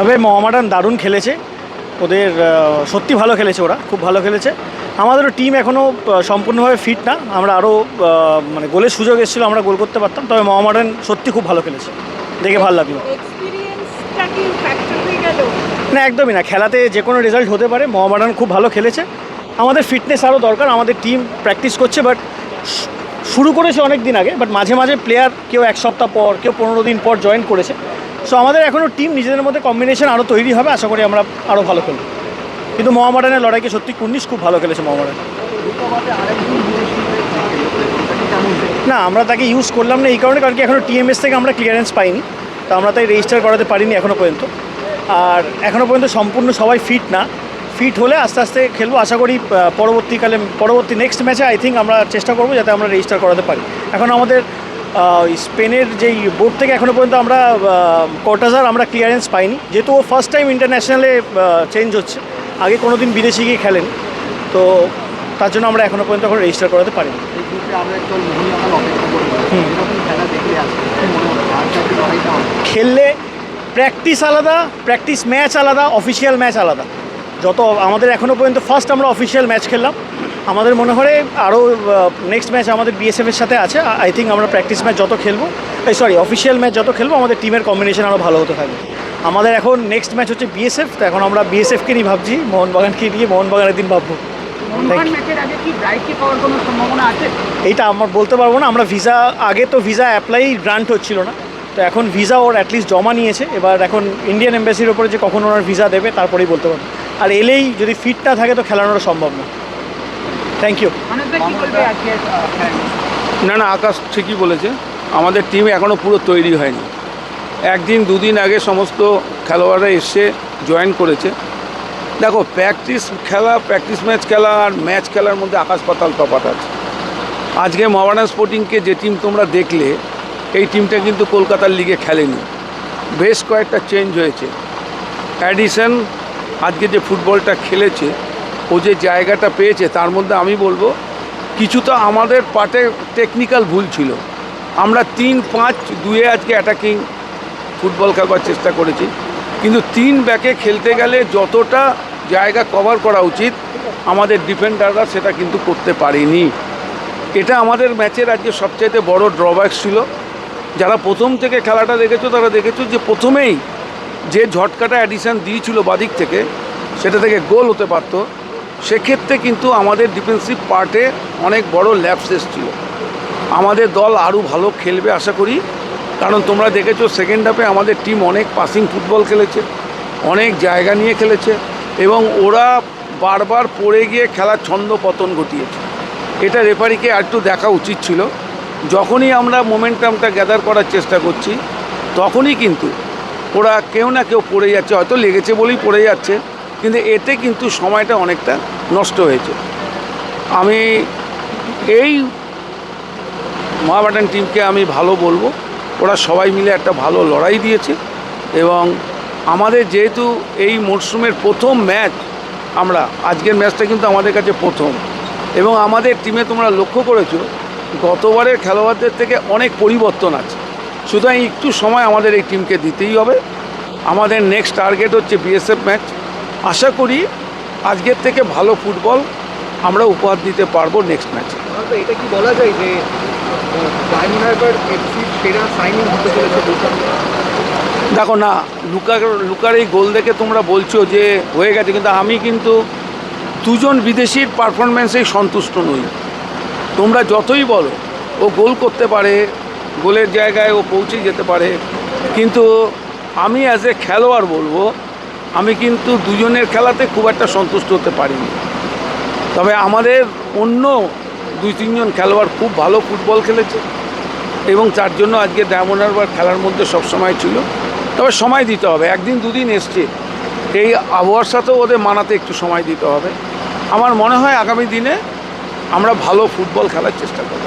তবে মহামাডান দারুণ খেলেছে। ওদের সত্যি ভালো খেলেছে ওরা খুব ভালো খেলেছে। আমাদেরও টিম এখনও সম্পূর্ণভাবে ফিট না। আমরা আরও মানে গোলের সুযোগ এসেছিল আমরা গোল করতে পারতাম। তবে মহামাডান সত্যি খুব ভালো খেলেছে। দেখে ভালো লাগল। না একদমই না। খেলাতে যে কোনো রেজাল্ট হতে পারে। মহামাডান খুব ভালো খেলেছে। আমাদের ফিটনেস আরও দরকার আমাদের টিম প্র্যাকটিস করছে বাট শুরু করেছে অনেক দিন আগে বাট মাঝে মাঝে প্লেয়ার কেউ এক সপ্তাহ পর কেউ পনেরো দিন পর জয়েন করেছে। সো আমাদের এখনও টিম নিজেদের মধ্যে কম্বিনেশন আরও তৈরি হবে, আশা করি আমরা আরও ভালো খেলব। কিন্তু মোহামেডানের লড়াইকে সত্যি কুর্নিশ খুব ভালো খেলেছে মোহামেডান। না, আমরা তাকে ইউজ করলাম না এই কারণে, কারণ কি এখনও টিএমএস থেকে আমরা ক্লিয়ারেন্স পাইনি। তো আমরা তাই রেজিস্টার করাতে পারিনি এখনও পর্যন্ত। আর এখনও পর্যন্ত সম্পূর্ণ সবাই ফিট না। ফিট হলে আস্তে আস্তে খেলব। আশা করি পরবর্তীকালে, পরবর্তী নেক্সট ম্যাচে আই থিঙ্ক আমরা চেষ্টা করব যাতে আমরা রেজিস্টার করাতে পারি। এখন আমাদের স্পেনের যেই বোর্ড থেকে এখনও পর্যন্ত আমরা কোটাজার আমরা ক্লিয়ারেন্স পাইনি। যেহেতু ও ফার্স্ট টাইম ইন্টারন্যাশনালে চেঞ্জ হচ্ছে। আগে কোনো দিন বিদেশে গিয়ে খেলেন। তো তার জন্য আমরা এখনও পর্যন্ত এখন রেজিস্টার করাতে পারিনি। খেললে প্র্যাকটিস আলাদা প্র্যাকটিস ম্যাচ আলাদা অফিসিয়াল ম্যাচ আলাদা। যত আমাদের এখনও পর্যন্ত ফার্স্ট আমরা অফিসিয়াল ম্যাচ খেললাম। আমাদের মনে হয় আরও নেক্সট ম্যাচ আমাদের বিএসএফের সাথে আছে। আই থিঙ্ক আমরা প্র্যাকটিস ম্যাচ যত খেলব এই সরি অফিসিয়াল ম্যাচ যত খেলব আমাদের টিমের কম্বিনেশন আরও ভালো হতে থাকবে। আমাদের এখন নেক্সট ম্যাচ হচ্ছে বিএসএফ তো এখন আমরা বিএসএফকে নিয়ে ভাবছি মোহনবাগানকে নিয়ে মোহনবাগানের দিন ভাববো। এইটা আমার বলতে পারব না আমরা ভিসা আগে তো ভিসা অ্যাপ্লাই গ্রান্ট হচ্ছিল না তো এখন ভিসা ওর অ্যাটলিস্ট জমা নিয়েছে এবার এখন ইন্ডিয়ান এম্বাসির ওপরে যে কখন ওনার ভিসা দেবে তারপরেই বলতে পারব। আর এলেই যদি ফিটটা থাকে তো খেলানোটা সম্ভব না। থ্যাংক ইউ না না আকাশ ঠিকই বলেছে। আমাদের টিম এখনও পুরো তৈরি হয়নি। একদিন দুদিন আগে সমস্ত খেলোয়াড়রা এসে জয়েন করেছে। দেখো প্র্যাকটিস খেলা প্র্যাকটিস ম্যাচ খেলা আর ম্যাচ খেলার মধ্যে আকাশ পাতাল তফাৎ আছে। আজকে মহারানা স্পোর্টিংকে যে টিম তোমরা দেখলে এই টিমটা কিন্তু কলকাতার লিগে খেলেনি। বেশ কয়েকটা চেঞ্জ হয়েছে। অ্যাডিশন আজকে যে ফুটবলটা খেলেছে ও যে জায়গাটা পেয়েছে, তার মধ্যে আমি বলব, কিছুটা আমাদের পার্টে টেকনিক্যাল ভুল ছিল। আমরা তিন পাঁচ দুয়ে আজকে অ্যাটাকিং ফুটবল খেলবার চেষ্টা করেছি। কিন্তু তিন ব্যাকে খেলতে গেলে যতটা জায়গা কভার করা উচিত, আমাদের ডিফেন্ডাররা সেটা কিন্তু করতে পারেনি। এটা আমাদের ম্যাচের আজকে সবচাইতে বড় ড্রব্যাক ছিল। যারা প্রথম থেকে খেলাটা দেখেছ, তারা দেখেছ যে প্রথমেই যে ঝটকাটা অ্যাডিশান দিয়েছিল বাদিক থেকে, সেটা থেকে গোল হতে পারতো। সেক্ষেত্রে কিন্তু আমাদের ডিফেন্সিভ পার্টে অনেক বড় ল্যাপস এসেছিল। আমাদের দল আরও ভালো খেলবে আশা করি। কারণ তোমরা দেখেছ সেকেন্ড হাফে আমাদের টিম অনেক পাসিং ফুটবল খেলেছে, অনেক জায়গা নিয়ে খেলেছে এবং ওরা বারবার পড়ে গিয়ে খেলার ছন্দ পতন ঘটিয়েছে। এটা রেফারিকে আর একটু দেখা উচিত ছিল। যখনই আমরা মোমেন্টামটা গ্যাদার করার চেষ্টা করছি, তখনই কিন্তু ওরা কেউ না কেউ পড়ে যাচ্ছে, হয়তো লেগেছে বলেই পড়ে যাচ্ছে। কিন্তু এতে কিন্তু সময়টা অনেকটা নষ্ট হয়েছে। আমি এই মহাবাটান টিমকে আমি ভালো বলব। ওরা সবাই মিলে একটা ভালো লড়াই দিয়েছে এবং আমাদের যেহেতু এই মরশুমের প্রথম ম্যাচ আমরা, আজকের ম্যাচটা কিন্তু আমাদের কাছে প্রথম এবং আমাদের টিমে তোমরা লক্ষ্য করেছ, গতবারের খেলোয়াড়দের থেকে অনেক পরিবর্তন আছে। সুতরাং একটু সময় আমাদের এই টিমকে দিতেই হবে। আমাদের নেক্সট টার্গেট হচ্ছে বিএসএফ ম্যাচ আশা করি আজকের থেকে ভালো ফুটবল আমরা উপহার দিতে পারব নেক্সট ম্যাচে এটা কি বলা যায় যে দেখো না লুকার লুকার এই গোল দেখে তোমরা বলছো যে হয়ে গেছে কিন্তু আমি কিন্তু দুজন বিদেশির পারফরমেন্সেই সন্তুষ্ট নই। তোমরা যতই বলো ও গোল করতে পারে গোলের জায়গায় ও পৌঁছে যেতে পারে কিন্তু আমি অ্যাজ এ খেলোয়াড় বলব আমি কিন্তু দুজনের খেলাতে খুব একটা সন্তুষ্ট হতে পারিনি। তবে আমাদের অন্য দুই, তিনজন খেলোয়াড় খুব ভালো ফুটবল খেলেছে এবং তার জন্য আজকে ডায়মন্ড হারবার খেলার মধ্যে সবসময় ছিল। তবে সময় দিতে হবে, একদিন দুদিন এসছে। এই আবহাওয়ার সাথেও ওদের মানাতে একটু সময় দিতে হবে। আমার মনে হয় আগামী দিনে আমরা ভালো ফুটবল খেলার চেষ্টা করব।